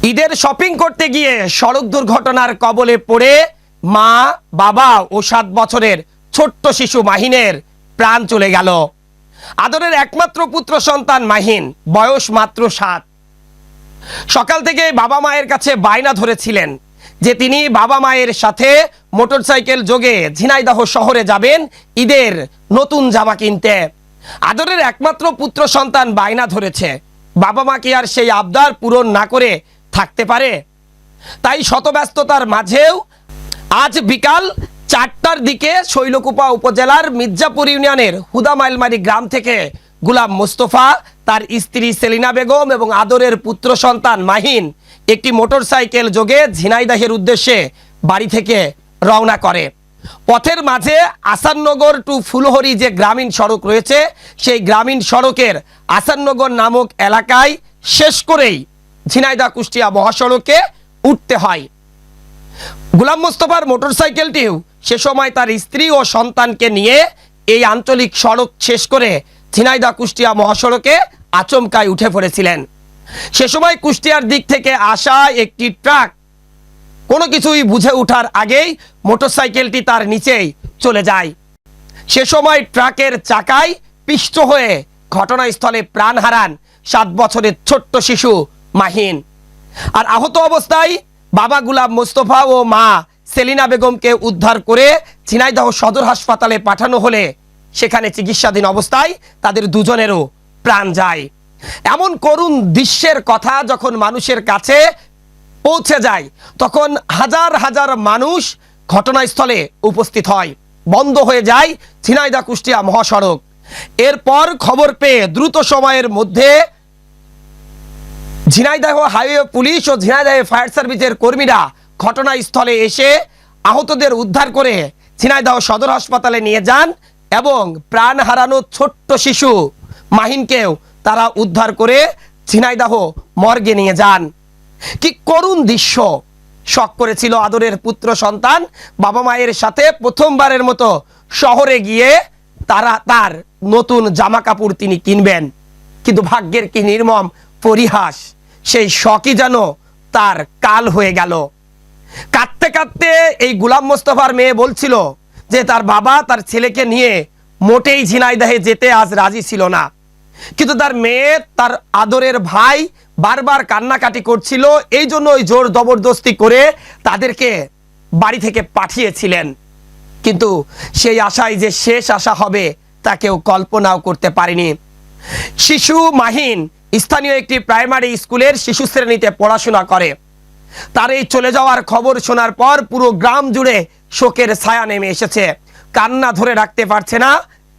ঈদের শপিং করতে গিয়ে সড়ক দুর্ঘটনার কবলে পড়ে মা, বাবা ও সাত বছরের ছোট্ট শিশু মাহিনের প্রাণ চলে গেল। আদরের একমাত্র পুত্র সন্তান মাহিন, বয়স মাত্র সাত। সকাল থেকে বাবা মায়ের কাছে বায়না ধরেছিলেন যে তিনি বাবা মায়ের সাথে মোটরসাইকেল যোগে ঝিনাইদহ শহরে যাবেন ঈদের নতুন জামা কিনতে। আদরের একমাত্র পুত্র সন্তান বায়না ধরেছে। বাবা মা কি আর সেই আবদার পূরণ না করে থাকতে পারে। তাই শতব্যস্ততার মাঝেও আজ বিকাল চারটার দিকে শৈলকুপা উপজেলার মির্জাপুর ইউনিয়নের হুদামাইলমারি গ্রাম থেকে গুলাম মোস্তফা, তার স্ত্রী সেলিনা বেগম এবং আদরের পুত্র সন্তান মাহিন একটি মোটরসাইকেল যোগে ঝিনাইদাহের উদ্দেশ্যে বাড়ি থেকে রওনা করে। পথের মাঝে আসাননগর টু ফুলহরি যে গ্রামীণ সড়ক রয়েছে, সেই গ্রামীণ সড়কের আসাননগর নামক এলাকায় শেষ করেই ঝিনাইদা কুষ্টিয়া মহাসড়কে উঠতে হয়। গুলাম মোস্তফার মোটরসাইকেলটিও সে সময় তার স্ত্রী ও সন্তানকে নিয়ে এই আঞ্চলিক সড়ক শেষ করে ঝিনাইদা কুষ্টিয়া মহাসড়কে আচমকায় উঠে পড়েছিলেন। সে সময় কুষ্টিয়ার দিক থেকে আসা একটি ট্রাক কোনো কিছুই বুঝে ওঠার আগেই মোটরসাইকেলটি তার নিচেই চলে যায়। সে সময় ট্রাকের চাকায় পিষ্ট হয়ে ঘটনাস্থলে প্রাণ হারান সাত বছরের ছোট্ট শিশু মাহিন। আর আহত অবস্থায় বাবা গুলাম মোস্তফা ও মা সেলিনা বেগমকে উদ্ধার করে ঝিনাইদহ সদর হাসপাতালে পাঠানো হলে সেখানে চিকিৎসাধীন অবস্থায় তাদের দুজনেরও প্রাণ যায়। এমন করুণ দৃশ্যের কথা যখন মানুষের কাছে পৌঁছে যায়, তখন হাজার হাজার মানুষ ঘটনাস্থলে উপস্থিত হয়। বন্ধ হয়ে যায় ঝিনাইদা কুষ্টিয়া মহাসড়ক। এরপর খবর পেয়ে দ্রুত সময়ের মধ্যে ঝিনাইদহ হাইওয়ে পুলিশ ও ঝিনাইদহ ফায়ার সার্ভিসের কর্মীরা ঘটনাস্থলে এসে আহতদের উদ্ধার করে ঝিনাইদহ সদর হাসপাতালে নিয়ে যান এবং প্রাণ হারানো ছোট্ট শিশু মাহিনকেও তারা উদ্ধার করে ঝিনাইদহ মর্গে নিয়ে যান। কি করুণ দৃশ্য! শখ করেছিল আদরের পুত্র সন্তান বাবা মায়ের সাথে প্রথমবারের মতো শহরে গিয়ে তারা তার নতুন জামা কাপড় তিনি কিনবেন। কিন্তু ভাগ্যের কি নির্মম পরিহাস! সেই শখই যেন তার কাল হয়ে গেল। কাঁদতে কাঁদতে এই গুলাম মোস্তফার মেয়ে বলছিল যে, তার বাবা তার ছেলেকে নিয়ে মোটেই ঝিনাইদাহে যেতে আজ রাজি ছিল না। কিন্তু তার মেয়ে, তার আদরের ভাই বারবার কান্নাকাটি করছিল, এই জন্য ওই জোর জবরদস্তি করে তাদেরকে বাড়ি থেকে পাঠিয়েছিলেন। কিন্তু সেই আশায় যে শেষ আশা হবে, তা কেউ কল্পনাও করতে পারেনি। শিশু মাহিন স্থানীয় একটি প্রাইমারি স্কুলের শিশু শ্রেণীতে পড়াশোনা করে। তার এই চলে যাওয়ার খবর শোনার পর পুরো গ্রাম জুড়ে শোকের ছায়া নেমে এসেছে। কান্না ধরে রাখতে পারছে না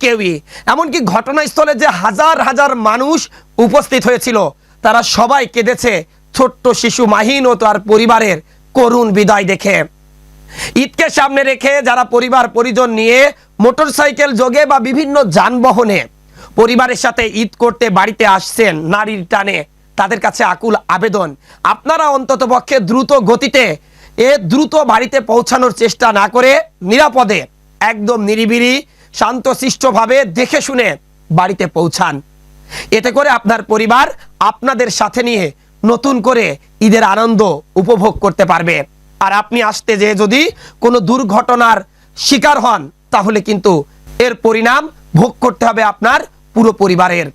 কেউই। এমনকি ঘটনাস্থলে যে হাজার হাজার মানুষ উপস্থিত হয়েছিল, তারা সবাই কেঁদেছে ছোট্ট শিশু মাহিন ও তার পরিবারের করুণ বিদায় দেখে। ঈদকে সামনে রেখে যারা পরিবার পরিজন নিয়ে মোটরসাইকেল যোগে বা বিভিন্ন যানবাহনে পরিবারের সাথে ঈদ করতে বাড়িতে আসছেন নারীর টানে তাদের কাছে আকুল আবেদন। আপনারা অন্তত পক্ষে দ্রুত গতিতে এ দ্রুত বাড়িতে পৌঁছানোর চেষ্টা না করে নিরাপদে, একদম নিরিবিলি, শান্তশিষ্টভাবে দেখে শুনে বাড়িতে পৌঁছান। এতে করে আপনার পরিবার আপনাদের সাথে নিয়ে নতুন করে ঈদের আনন্দ উপভোগ করতে পারবে। আর আপনি আসতে যেয়ে যদি কোনো দুর্ঘটনার শিকার হন, তাহলে কিন্তু এর পরিণাম ভোগ করতে হবে আপনার পুরো পরিবারের